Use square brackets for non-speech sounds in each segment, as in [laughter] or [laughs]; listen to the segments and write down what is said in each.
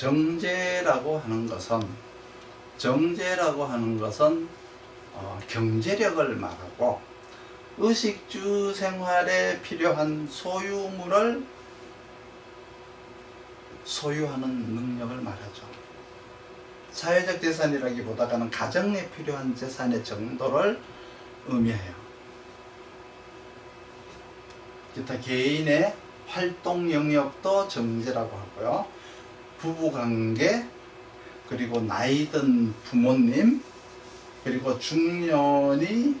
정제라고 하는 것은 정제라고 하는 것은 어, 경제력을 말하고 의식주 생활에 필요한 소유물을 소유하는 능력을 말하죠. 사회적 재산이라기보다는 가정에 필요한 재산의 정도를 의미해요. 기타 개인의 활동 영역도 정제라고 하고요. 부부관계, 그리고 나이 든 부모님, 그리고 중년이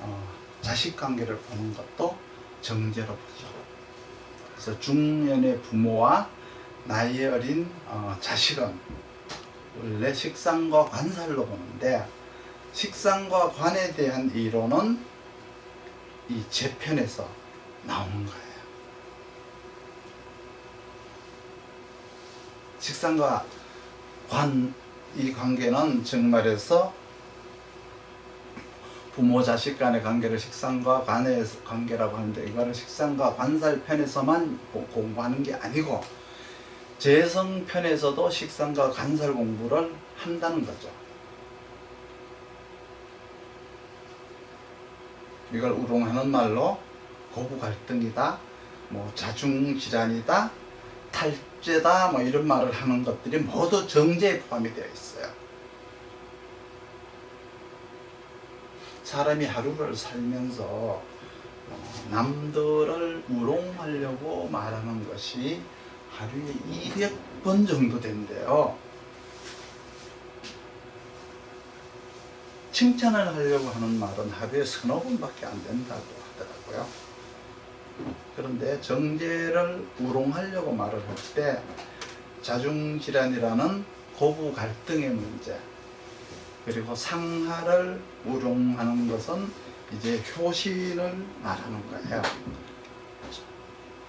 어, 자식 관계를 보는 것도 정제로 보죠. 그래서 중년의 부모와 나이 어린 어, 자식은 원래 식상과 관살로 보는데 식상과 관에 대한 이론은 이 재편에서 나오는 거예요. 식상과 관 이 관계는 정말에서 부모 자식 간의 관계를 식상과 관의 관계라고 하는데 이거를 식상과 관살 편에서만 고- 공부하는 게 아니고 재성 편에서도 식상과 관살 공부를 한다는 거죠. 이걸 우롱하는 말로 고부 갈등이다, 뭐 자중 질환이다, 탈 죄다, 뭐 이런 말을 하는 것들이 모두 정제에 포함이 되어 있어요. 사람이 하루를 살면서 어, 남들을 우롱하려고 말하는 것이 하루에 200번 정도 된대요. 칭찬을 하려고 하는 말은 하루에 서너 번밖에 안 된다고 하더라고요. 그런데 정제를 우롱하려고 말을 할 때 자중질환이라는 고부 갈등의 문제 그리고 상하를 우롱하는 것은 이제 효신을 말하는 거예요.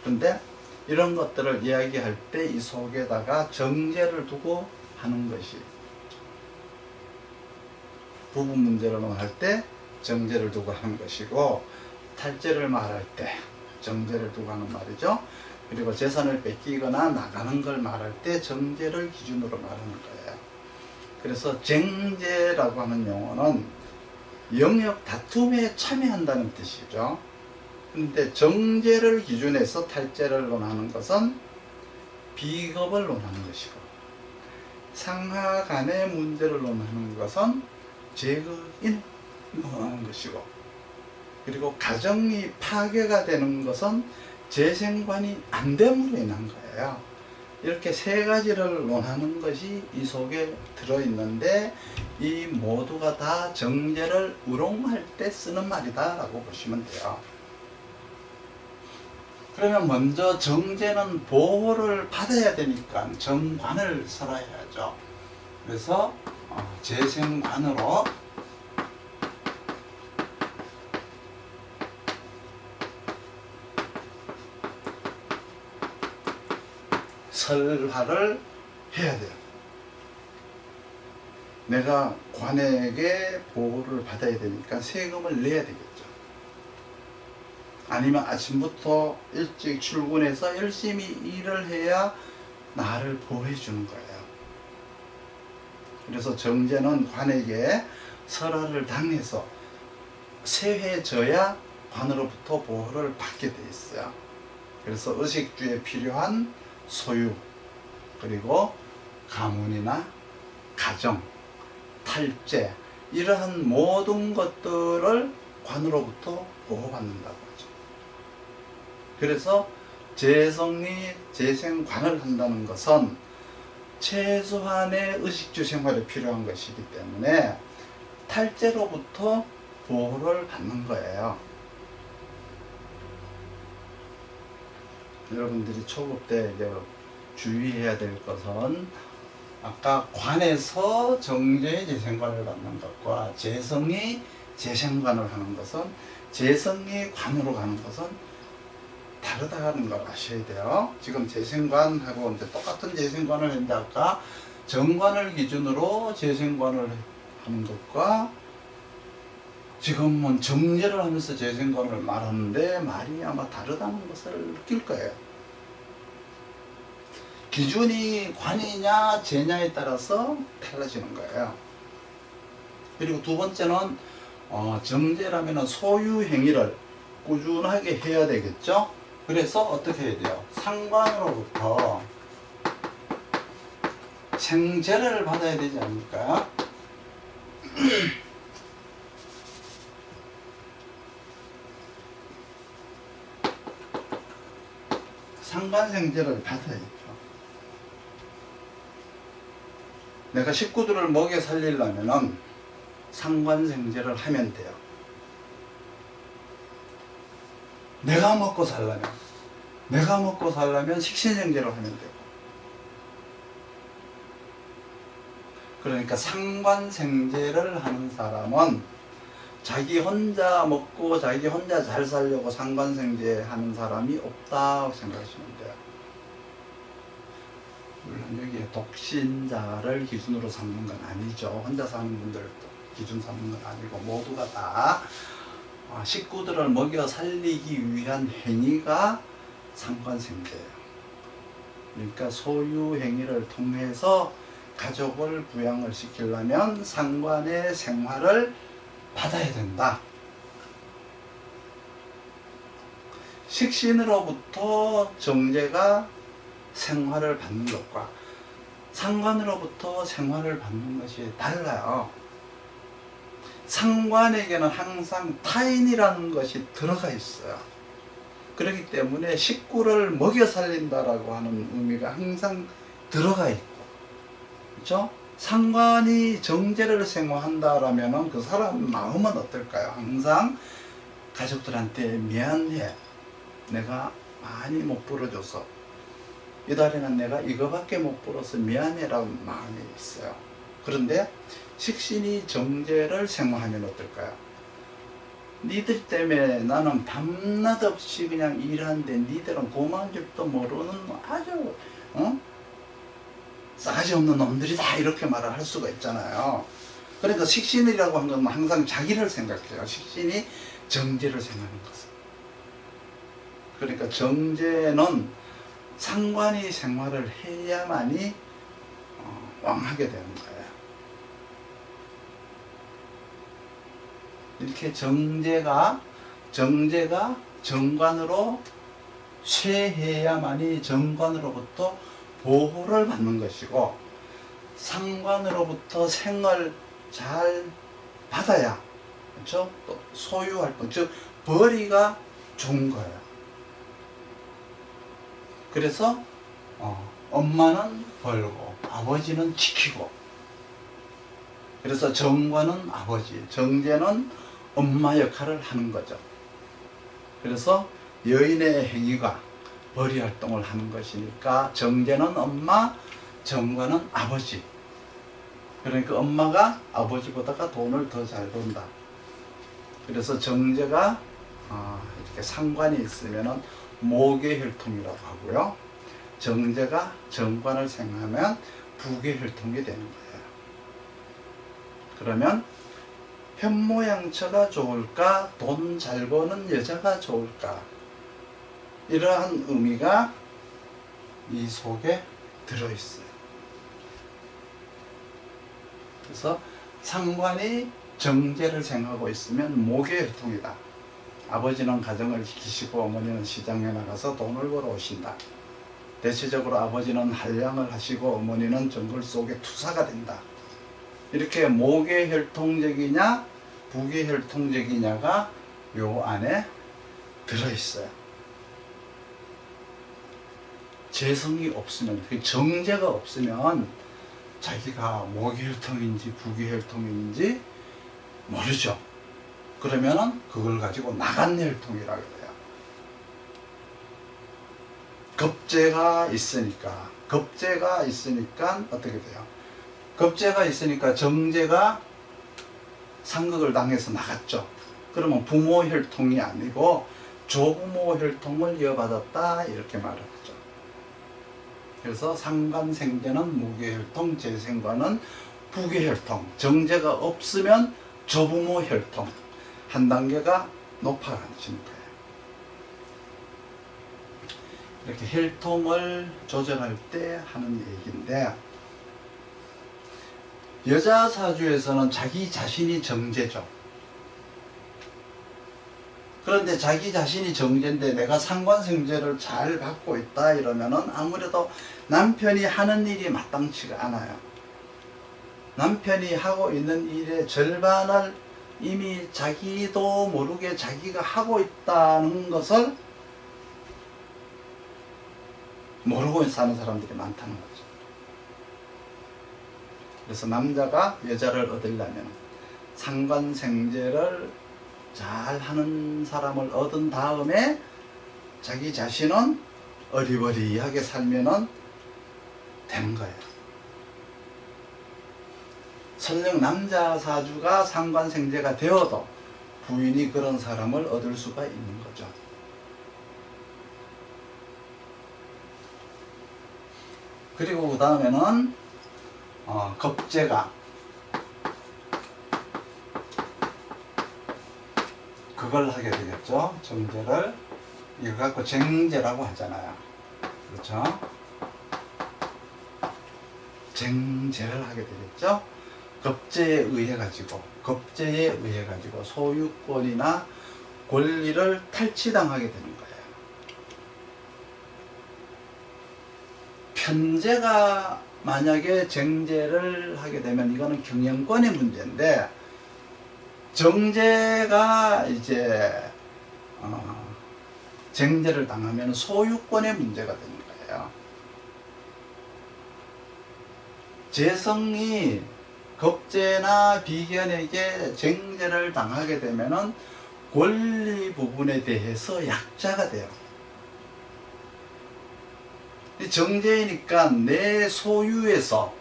그런데 이런 것들을 이야기할 때 이 속에다가 정제를 두고 하는 것이 부분 문제를 할때 정제를 두고 하는 것이고 탈제를 말할 때 정제를 두고 하는 말이죠. 그리고 재산을 뺏기거나 나가는 걸 말할 때 정제를 기준으로 말하는 거예요. 그래서 쟁제라고 하는 용어는 영역 다툼에 참여한다는 뜻이죠. 근데 정제를 기준해서 탈제를 논하는 것은 비겁을 논하는 것이고 상하 간의 문제를 논하는 것은 제거인 논하는 것이고 그리고 가정이 파괴가 되는 것은 재생관이 안 됨으로 인한 거예요. 이렇게 세 가지를 논하는 것이 이 속에 들어있는데 이 모두가 다 정제를 우롱할 때 쓰는 말이다 라고 보시면 돼요. 그러면 먼저 정제는 보호를 받아야 되니까 정관을 설해야죠. 그래서 어, 재생관으로 설화를 해야 돼요. 내가 관에게 보호를 받아야 되니까 세금을 내야 되겠죠. 아니면 아침부터 일찍 출근해서 열심히 일을 해야 나를 보호해 주는 거예요. 그래서 정제는 관에게 설화를 당해서 세회져야 관으로부터 보호를 받게 돼 있어요. 그래서 의식주에 필요한 소유 그리고 가문이나 가정, 탈제 이러한 모든 것들을 관으로부터 보호받는다고 하죠. 그래서 재성이 재생관을 한다는 것은 최소한의 의식주 생활에 필요한 것이기 때문에 탈제로부터 보호를 받는 거예요. 여러분들이 초급 때 이제 주의해야 될 것은 아까 관에서 정제의 재생관을 받는 것과 재성이 재생관을 하는 것은 재성이 관으로 가는 것은 다르다는 걸 아셔야 돼요. 지금 재생관하고 이제 똑같은 재생관을 했는데 아까 정관을 기준으로 재생관을 하는 것과 지금은 정제를 하면서 재생관을 말하는데 말이 아마 다르다는 것을 느낄 거예요. 기준이 관이냐 제냐에 따라서 달라지는 거예요. 그리고 두 번째는 어, 정제라면 소유 행위를 꾸준하게 해야 되겠죠. 그래서 어떻게 해야 돼요? 상관으로부터 생제를 받아야 되지 않을까? [clears throat] 상관생제를 받아야죠. 내가 식구들을 먹여 살리려면은 상관생제를 하면 돼요. 내가 먹고 살려면 내가 먹고 살려면 식신생제를 하면 되고 그러니까 상관생제를 하는 사람은 자기 혼자 먹고 자기 혼자 잘 살려고 상관생제 하는 사람이 없다고 생각하시면 돼요. 물론 여기에 독신자를 기준으로 삼는 건 아니죠. 혼자 사는 분들도 기준 삼는 건 아니고 모두가 다 아, 식구들을 먹여 살리기 위한 행위가 상관생제예요. 그러니까 소유 행위를 통해서 가족을 부양을 시키려면 상관의 생활을 받아야 된다. 식신으로부터 정제가 생활을 받는 것과 상관으로부터 생활을 받는 것이 달라요. 상관에게는 항상 타인이라는 것이 들어가 있어요. 그렇기 때문에 식구를 먹여 살린다라고 하는 의미가 항상 들어가 있고, 그렇죠? 상관이 정제를 생활한다라면은 그 사람 마음은 어떨까요? 항상 가족들한테 미안해. 내가 많이 못 벌어줘서 이달에는 내가 이거밖에 못 벌어서 미안해라는 마음이 있어요. 그런데 식신이 정제를 생활하면 어떨까요? 니들 때문에 나는 밤낮 없이 그냥 일하는데 니들은 고마운 줄도 모르는 아주 어? 싸가지 없는 놈들이다 이렇게 말을 할 수가 있잖아요. 그러니까 식신이라고 한 건 항상 자기를 생각해요. 식신이 정제를 생각하는 것은. 그러니까 정제는 상관이 생활을 해야만이 어, 왕하게 되는 거예요. 이렇게 정제가 정제가 정관으로 쇠해야만이 정관으로부터 보호를 받는 것이고 상관으로부터 생을 잘 받아야 그렇죠? 또 소유할 것, 즉 벌이가 좋은 거예요. 그래서 어, 엄마는 벌고 아버지는 지키고 그래서 정관은 아버지, 정제는 엄마 역할을 하는 거죠. 그래서 여인의 행위가 벌이 활동을 하는 것이니까 정제는 엄마, 정관은 아버지. 그러니까 엄마가 아버지보다가 돈을 더 잘 번다. 그래서 정제가 아, 이렇게 상관이 있으면은 모계혈통이라고 하고요. 정제가 정관을 생하면 부계혈통이 되는 거예요. 그러면 현모양처가 좋을까? 돈 잘 버는 여자가 좋을까? 이러한 의미가 이 속에 들어있어요. 그래서 상관이 정제를 생각하고 있으면 모계혈통이다. 아버지는 가정을 지키시고 어머니는 시장에 나가서 돈을 벌어 오신다. 대체적으로 아버지는 한량을 하시고 어머니는 정글 속에 투사가 된다. 이렇게 모계혈통적이냐 부계혈통적이냐가 요 안에 들어있어요. 재성이 없으면 그 정제가 없으면 자기가 모계혈통인지 부계혈통인지 모르죠. 그러면은 그걸 가지고 나간 혈통이라고 해요. 겁재가 있으니까 겁재가 있으니까 어떻게 돼요? 겁재가 있으니까 정제가 상극을 당해서 나갔죠. 그러면 부모 혈통이 아니고 조부모 혈통을 이어받았다 이렇게 말을 하죠. 그래서 상관생제는 무계혈통, 재생관은 부계혈통, 정제가 없으면 조부모 혈통 한 단계가 높아가는 거예요. 이렇게 혈통을 조절할 때 하는 얘기인데 여자 사주에서는 자기 자신이 정제죠. 그런데 자기 자신이 정제인데 내가 상관생제를 잘 받고 있다 이러면은 아무래도 남편이 하는 일이 마땅치가 않아요. 남편이 하고 있는 일의 절반을 이미 자기도 모르게 자기가 하고 있다는 것을 모르고 사는 사람들이 많다는 거죠. 그래서 남자가 여자를 얻으려면 상관생제를 잘 하는 사람을 얻은 다음에 자기 자신은 어리버리하게 살면은 되는 거예요. 설령 남자 사주가 상관생제가 되어도 부인이 그런 사람을 얻을 수가 있는 거죠. 그리고 그 다음에는 어, 겁재가 그걸 하게 되겠죠. 정제를 이거 갖고 쟁제라고 하잖아요. 그렇죠? 쟁제를 하게 되겠죠. 겁제에 의해 가지고 겁제에 의해 가지고 소유권이나 권리를 탈취당하게 되는 거예요. 편제가 만약에 쟁제를 하게 되면 이거는 경영권의 문제인데 정제가 이제 어, 쟁제를 당하면 소유권의 문제가 되는 거예요. 재성이 겁제나 비견에게 쟁제를 당하게 되면은 권리 부분에 대해서 약자가 돼요. 이 정제이니까 내 소유에서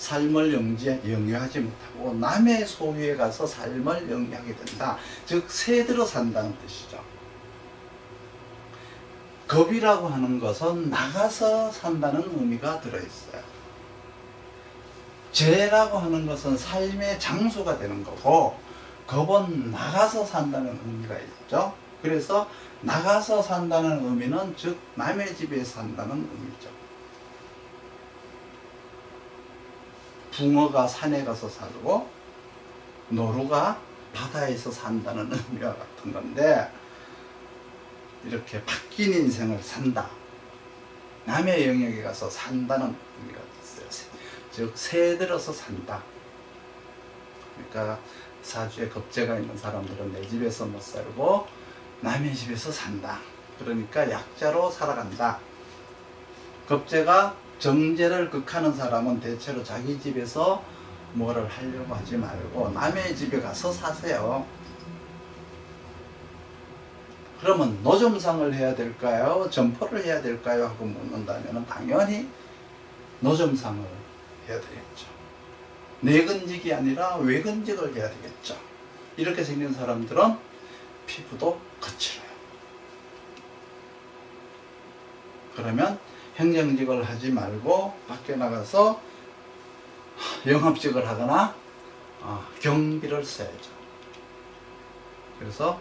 삶을 영지, 영위하지 못하고 남의 소유에 가서 삶을 영위하게 된다. 즉 새들어 산다는 뜻이죠. 겁이라고 하는 것은 나가서 산다는 의미가 들어있어요. 죄라고 하는 것은 삶의 장소가 되는 거고 겁은 나가서 산다는 의미가 있죠. 그래서 나가서 산다는 의미는 즉 남의 집에 산다는 의미죠. 붕어가 산에 가서 살고 노루가 바다에서 산다는 [laughs] 의미와 같은 건데 이렇게 바뀐 인생을 산다. 남의 영역에 가서 산다는 의미가 있어요. 즉 새 들어서 산다. 그러니까 사주에 겁재가 있는 사람들은 내 집에서 못 살고 남의 집에서 산다. 그러니까 약자로 살아간다. 겁재가 정제를 극하는 사람은 대체로 자기 집에서 뭐를 하려고 하지 말고 남의 집에 가서 사세요. 그러면 노점상을 해야 될까요? 점포를 해야 될까요? 하고 묻는다면 당연히 노점상을 해야 되겠죠. 내근직이 아니라 외근직을 해야 되겠죠. 이렇게 생긴 사람들은 피부도 거칠어요. 그러면 행정직을 하지 말고 밖에 나가서 영업직을 하거나 어, 경비를 써야죠. 그래서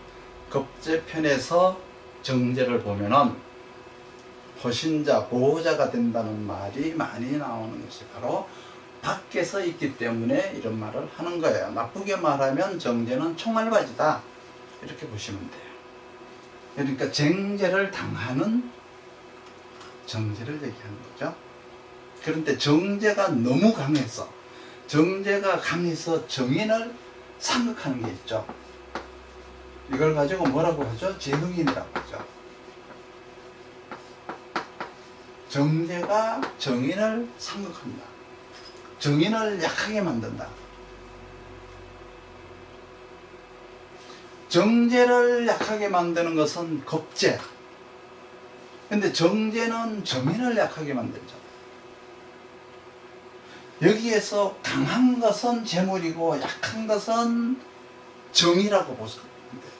급제편에서 정제를 보면은 호신자, 보호자가 된다는 말이 많이 나오는 것이 바로 밖에서 있기 때문에 이런 말을 하는 거예요. 나쁘게 말하면 정제는 총알바지다. 이렇게 보시면 돼요. 그러니까 쟁제를 당하는 정제를 얘기하는 거죠. 그런데 정제가 너무 강해서 정제가 강해서 정인을 상극하는 게 있죠. 이걸 가지고 뭐라고 하죠? 재흥인이라고 하죠. 정제가 정인을 상극한다. 정인을 약하게 만든다. 정제를 약하게 만드는 것은 겁제. 근데 정제는 정인을 약하게 만들죠. 여기에서 강한 것은 재물이고 약한 것은 정이라고 보시면 돼요.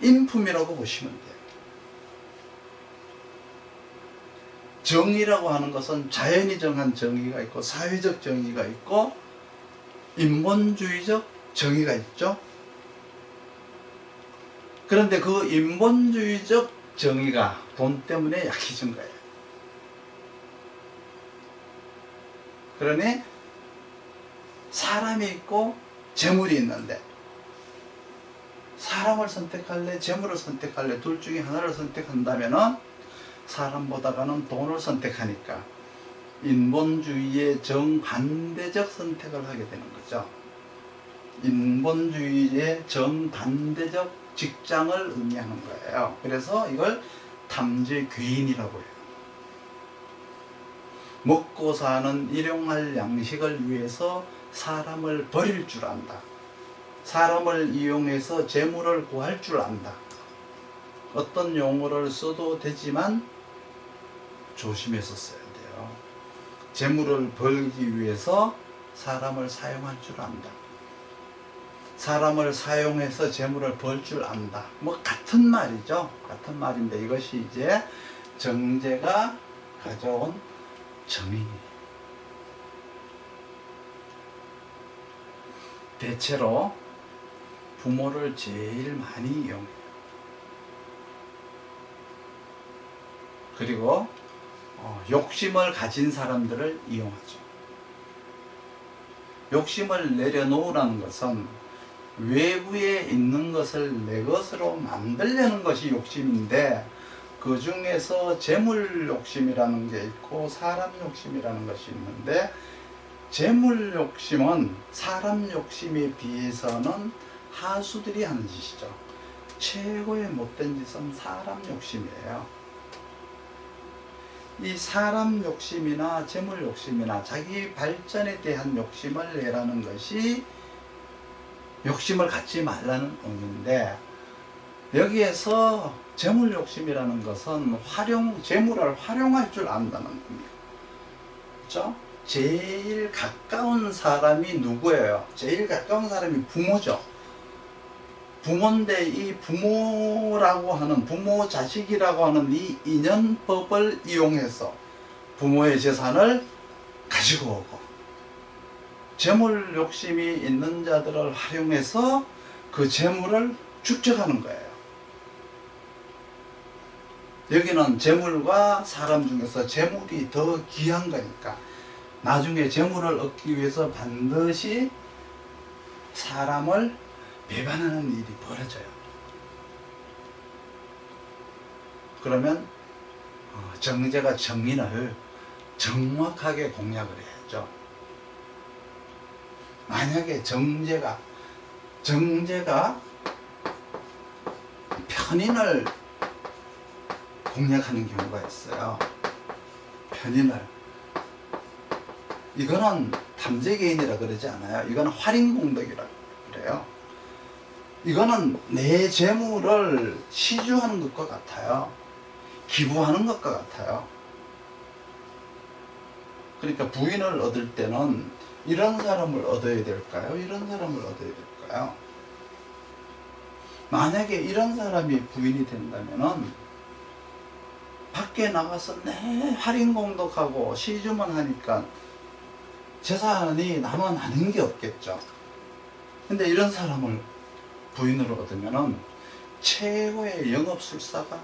인품이라고 보시면 돼요. 정의라고 하는 것은 자연이 정한 정의가 있고 사회적 정의가 있고 인본주의적 정의가 있죠. 그런데 그 인본주의적 정의가 돈 때문에 약해진 거예요. 그러니 사람이 있고 재물이 있는데 사람을 선택할래 재물을 선택할래 둘 중에 하나를 선택한다면은 사람보다가는 돈을 선택하니까 인본주의의 정반대적 선택을 하게 되는 거죠. 인본주의의 정반대적 직장을 의미하는 거예요. 그래서 이걸 탐재괴인이라고 해요. 먹고 사는 일용할 양식을 위해서 사람을 버릴 줄 안다. 사람을 이용해서 재물을 구할 줄 안다. 어떤 용어를 써도 되지만 조심해서 써야 돼요. 재물을 벌기 위해서 사람을 사용할 줄 안다. 사람을 사용해서 재물을 벌 줄 안다. 뭐 같은 말이죠. 같은 말인데 이것이 이제 정제가 가져온 정의입니다. 대체로 부모를 제일 많이 이용해요. 그리고 어, 욕심을 가진 사람들을 이용하죠. 욕심을 내려놓으라는 것은 외부에 있는 것을 내 것으로 만들려는 것이 욕심인데 그 중에서 재물 욕심이라는 게 있고 사람 욕심이라는 것이 있는데 재물 욕심은 사람 욕심에 비해서는 하수들이 하는 짓이죠. 최고의 못된 짓은 사람 욕심이에요. 이 사람 욕심이나 재물 욕심이나 자기 발전에 대한 욕심을 내라는 것이 욕심을 갖지 말라는 의미인데 여기에서 재물 욕심이라는 것은 활용 재물을 활용할 줄 안다는 겁니다. 그렇죠? 제일 가까운 사람이 누구예요? 제일 가까운 사람이 부모죠. 부모인데 이 부모라고 하는 부모 자식이라고 하는 이 인연법을 이용해서 부모의 재산을 가지고 오고 재물 욕심이 있는 자들을 활용해서 그 재물을 축적하는 거예요. 여기는 재물과 사람 중에서 재물이 더 귀한 거니까 나중에 재물을 얻기 위해서 반드시 사람을 배반하는 일이 벌어져요. 그러면 어, 정제가 정인을 정확하게 공략을 해야죠. 만약에 정제가 정제가 편인을 공략하는 경우가 있어요. 편인을 이거는 탐재개인이라 그러지 않아요. 이거는 활인공덕이라 그래요. 이거는 내 재물을 시주하는 것과 같아요. 기부하는 것과 같아요. 그러니까 부인을 얻을 때는 이런 사람을 얻어야 될까요? 이런 사람을 얻어야 될까요? 만약에 이런 사람이 부인이 된다면은 밖에 나가서 내 할인공덕하고 시주만 하니까 재산이 남아나는 게 없겠죠. 근데 이런 사람을 부인으로 얻으면은 최고의 영업술사가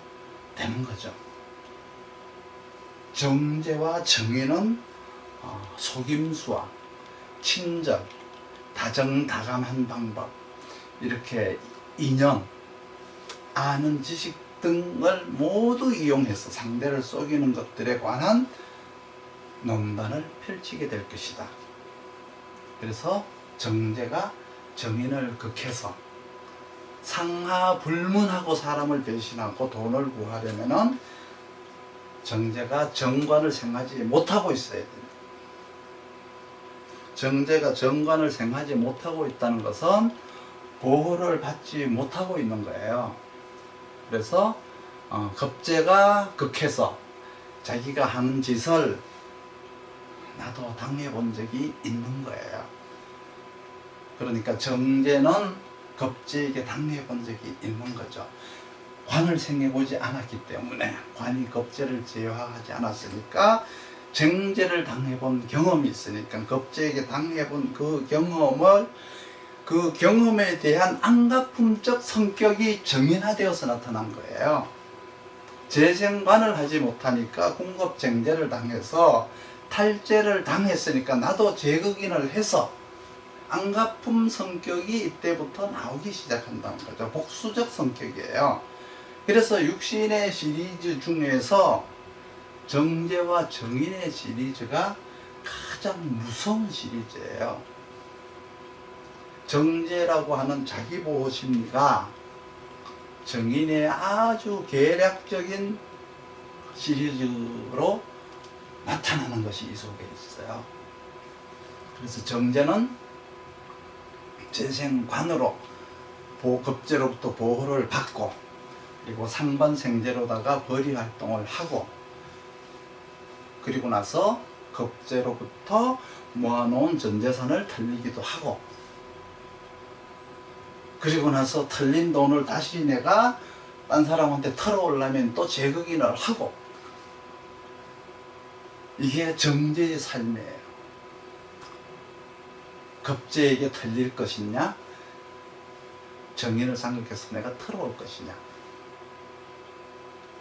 되는 거죠. 정제와 정의는 어, 속임수와 친절, 다정다감한 방법, 이렇게 인연, 아는 지식 등을 모두 이용해서 상대를 속이는 것들에 관한 논단을 펼치게 될 것이다. 그래서 정제가 정인을 극해서 상하 불문하고 사람을 배신하고 돈을 구하려면은 정제가 정관을 생하지 못하고 있어야 됩니다. 정제가 정관을 생하지 못하고 있다는 것은 보호를 받지 못하고 있는 거예요. 그래서 어, 급제가 극해서 자기가 하는 짓을 나도 당해본 적이 있는 거예요. 그러니까 정제는 급제에게 당해본 적이 있는 거죠. 관을 생해보지 않았기 때문에 관이 급제를 제어하지 않았으니까 정제를 당해본 경험이 있으니까 급제에게 당해본 그 경험을 그 경험에 대한 안가품적 성격이 정인화되어서 나타난 거예요. 재생관을 하지 못하니까 공급쟁제를 당해서 탈제를 당했으니까 나도 재극인을 해서 안가품 성격이 이때부터 나오기 시작한다는 거죠. 복수적 성격이에요. 그래서 육신의 시리즈 중에서 정제와 정인의 시리즈가 가장 무서운 시리즈예요. 정제라고 하는 자기보호 심리가 정인의 아주 계략적인 시리즈로 나타나는 것이 이 속에 있어요. 그래서 정제는 재생관으로 보급제로부터 보호를 받고 그리고 상반 생제로다가 벌이 활동을 하고 그리고 나서 급제로부터 모아놓은 전재산을 털리기도 하고 그리고 나서 털린 돈을 다시 내가 딴 사람한테 털어오려면 또 재극인을 하고 이게 정제의 삶이에요. 급제에게 털릴 것이냐 정인을 상극해서 내가 털어올 것이냐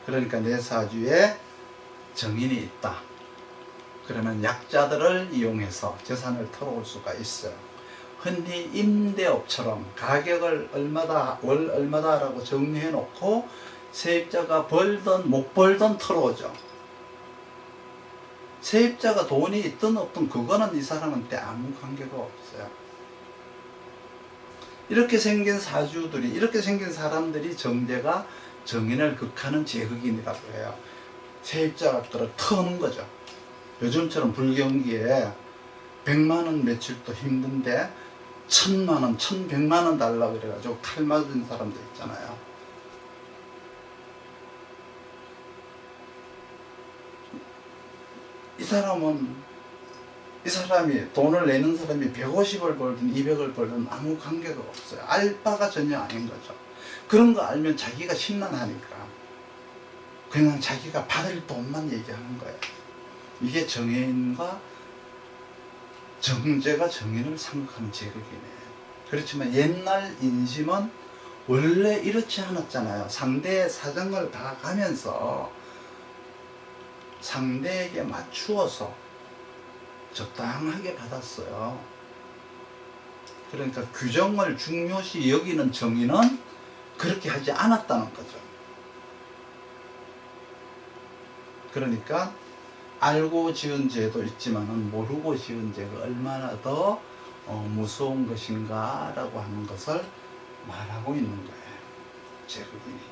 그러니까 내 사주에 정인이 있다. 그러면 약자들을 이용해서 재산을 털어올 수가 있어요. 흔히 임대업처럼 가격을 얼마다 월 얼마다라고 정리해 놓고 세입자가 벌든 못 벌든 털어오죠. 세입자가 돈이 있든 없든 그거는 이 사람한테 아무 관계가 없어요. 이렇게 생긴 사주들이 이렇게 생긴 사람들이 정제가 정인을 극하는 제극인이라고 해요. 세입자가 들어 터는 거죠. 요즘처럼 불경기에 100만 원 매출도 힘든데 천만 원, 천백만 원 달라 그래가지고 칼 맞은 사람도 있잖아요. 이 사람은 이 사람이 돈을 내는 사람이 150을 벌든 200을 벌든 아무 관계가 없어요. 알 바가 전혀 아닌 거죠. 그런 거 알면 자기가 심란하니까 그냥 자기가 받을 돈만 얘기하는 거예요. 이게 정인과 정제가 정인을 생각하는 제극이네요. 그렇지만 옛날 인심은 원래 이렇지 않았잖아요. 상대의 사정을 다 가면서 상대에게 맞추어서 적당하게 받았어요. 그러니까 규정을 중요시 여기는 정의는 그렇게 하지 않았다는 거죠. 그러니까 알고 지은 죄도 있지만 모르고 지은 죄가 얼마나 더 어, 무서운 것인가 라고 하는 것을 말하고 있는 거예요. 제국인이.